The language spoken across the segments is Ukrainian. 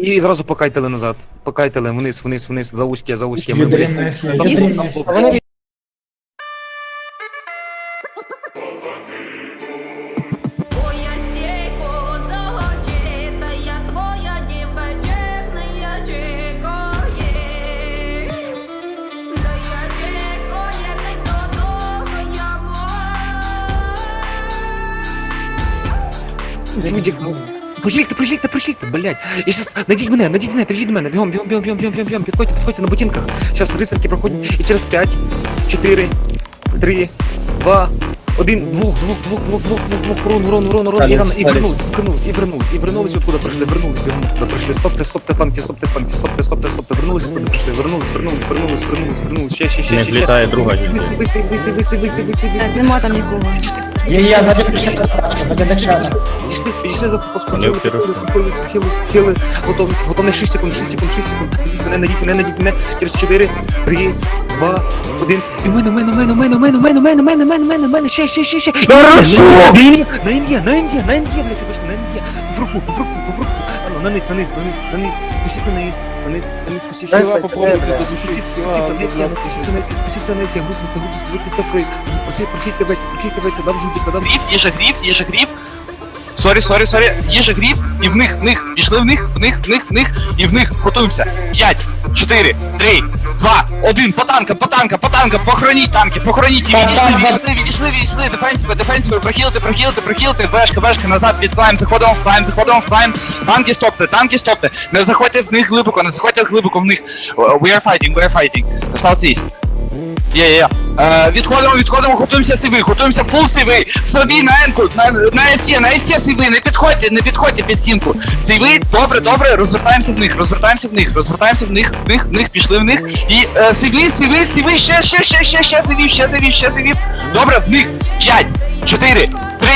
І зразу покайтили назад. Покайтили вниз, вниз, вниз, за узьке, за узьке. Ми, там- там- там- стейку золочита, я твоя небочерная чекор'є. Я чекоє, Чудик, ну. Прихильте, прихильте, прихильте, блядь. Я щас, найдіть мене, найдіть мене, до мене, бігом, бігом, бігом, бігом, бігом, бігом, бігом, підходьте, підходьте на ботинках. Щас рисарки проходять, і через 5, 4, 3, 2, один, двох, двох, двох, двох, двох, двох, двох, урон, урон, урон, урон, і там, і вернулись, і вернулись, і вернулись, і вернулись, откуда прийшли, вернулись, бігом, откуда прийшли, стопте, стопте, танки, стопте, танки, стопте, стопте, стопте, вернулись, откуда прийшли, вернулись, вернулись, вернулись, вернулись, вернулись, ще, ще, ще, Не ще, ще. друга Виси, виси, виси, виси, виси, виси, виси. Нема там нікого. Є, є, забіг ще забіг ще. Пішли, підійшли за фокус, вперед. похили, похили, похили, похили. Готовність, готовність 6 секунд, 6 секунд, 6 секунд. Найдіть мене, найдіть мене, найдіть мене. Через 4, 3, 2, 1. І в мене, в мене, в мене, в мене, в мене, в мене, в мене, в мене, в мене, в мене, в мене, ще, ще, ще, ще. На ін'є, на ін'є, на ін'є, на ін'є, блядь, вибачте, на ін'є. в руку, в руку, в фрукту. Аккуратно, наниз, наниз, наниз, наниз, на наниз, наниз, наниз, спуститься наниз. Спуститься наниз, я спуститься наниз, спуститься наниз, я группнулся, группнулся, вычисто фрейк. Проси, прикрыть давайте, прикрыть давайте, дам жудика, дам. Гриф, ниже гриф, ниже гриф. Сорі, сорі, сорі, їжа грів, і в них, в них, пішли в них, в них, в них, в них, і в них. Готуємося. 5, 4, 3, 2, 1, по танкам, по танкам, по танкам, похороніть танки, похороніть, їх, відійшли, відійшли, відійшли, відійшли, дефенсиви, дефенсиви, прохілити, прохілити, прохілити, вешка, вешка, назад, під флайм, заходимо в клайм, заходимо в клайм, танки стопте, танки стопте, не заходьте в них глибоко, не заходьте глибоко в них, we are fighting, we are fighting, southeast. Є, є. Е, відходимо, відходимо, готуємося сиви, готуємося фул сиви. Собі на енку, на, на СЄ, на СЄ сиви, не підходьте, не підходьте під стінку. Сиви, добре, добре, розвертаємося в них, розвертаємося в них, розвертаємося в них, в них, в них, пішли в них. І е, сиви, сиви, сиви, ще, ще, ще, ще, ще сивів, ще сивів, ще сивів. Добре, в них 5, 4, 3,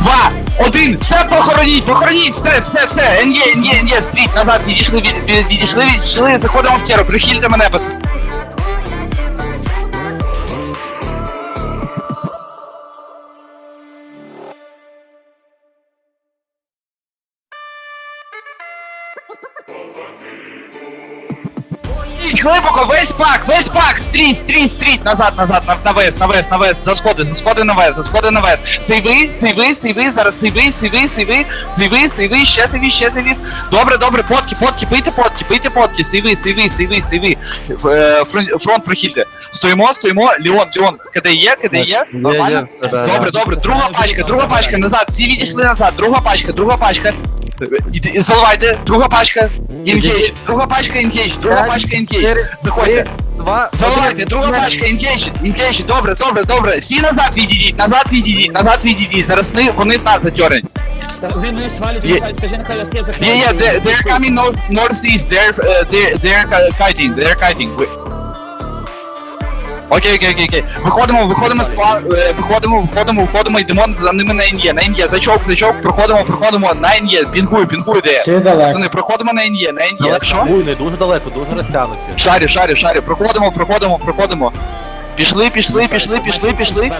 2, 1, все похороніть, похороніть, все, все, все, НЄ, НЄ, НЄ, стріть, назад, відійшли, від, від- відійшли, відійшли, заходимо в теру, прихильте мене, пацани. Ідь глибоко, весь пак, весь пак, стріть, стріть, стріть, назад, назад, на, на вес, на вес, на вес, за сходи, за сходи на вес, за сходи на вес. Сейви, сейви, сейви, зараз сейви, сейви, сейви, сейви, сейви, ще сейви, ще сейви. Добре, добре, потки, потки, пийте потки, пийте потки, сейви, сейви, сейви, сейви. Е, Фронт, фронт. Стоїмо, стоїмо, Леон, Леон, куди є, куди є? Нормально? Добре, добре, друга пачка, друга пачка, назад, всі відійшли назад, друга пачка, друга пачка. І Заливайте, друга пачка, інгейдж, друга пачка інгейдж, друга пачка інгейдж. Заходьте. Два, Заливайте, друга пачка, інгейдж, інгейдж, добре, добре, добре. Всі назад відійдіть, назад відійдіть, назад відійдіть. Зараз ми, вони в нас затьорять. Вони свалять Є. yeah. скажи, нехай я захищу. Yeah, yeah, they, they're coming north, northeast, they're, uh, they're, they're ki- kiting, they're kiting. Ви- Окей, окей, окей, окей. Виходимо, виходимо з тла, е, виходимо, виходимо, виходимо, йдемо за ними на ін'є, на ін'є, зачок, зачок, проходимо, проходимо на ін'є, пінгую, пінгую, де. Всі далеко. Пацани, проходимо на ін'є, на ін'є, що? Ой, не дуже далеко, дуже розтягнуті. Шарю, шарю, шарю, проходимо, проходимо, проходимо. Пішли, пішли, пішли, пішли, пішли.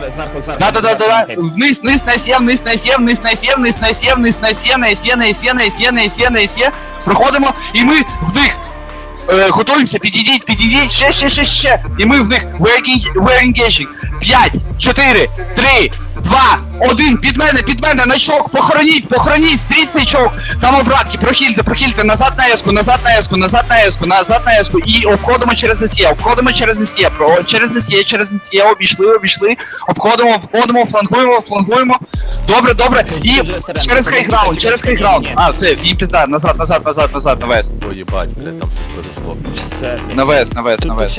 Да, да, да, да, да. Вниз, вниз, на сє, вниз, на сє, вниз, на сє, вниз, на сє, вниз, на сє, на сє, на сє, на сє, на сє, на сє. Проходимо, і ми вдих. Е, готуємося, підійдіть, підійдіть, ще, ще, ще, ще. І ми в них we're, engaging. 5, 4, 3, 2, 1, під мене, під мене, на чок, похороніть, похороніть, стріть цей чок. Там обратки, прохильте, прохильте, назад на еску, назад на еску, назад на еску, назад на еску. І обходимо через СЄ, обходимо через СЄ, через СЄ, через СЄ, обійшли, обійшли, обходимо, обходимо, флангуємо, флангуємо. Добре, добре. І через хайграунд, через хайграунд. А, все, їм пізда, назад, назад, назад, назад, на вес. Ой, їбать, блядь, там щось произошло. Все. На вес, на вес, на вес.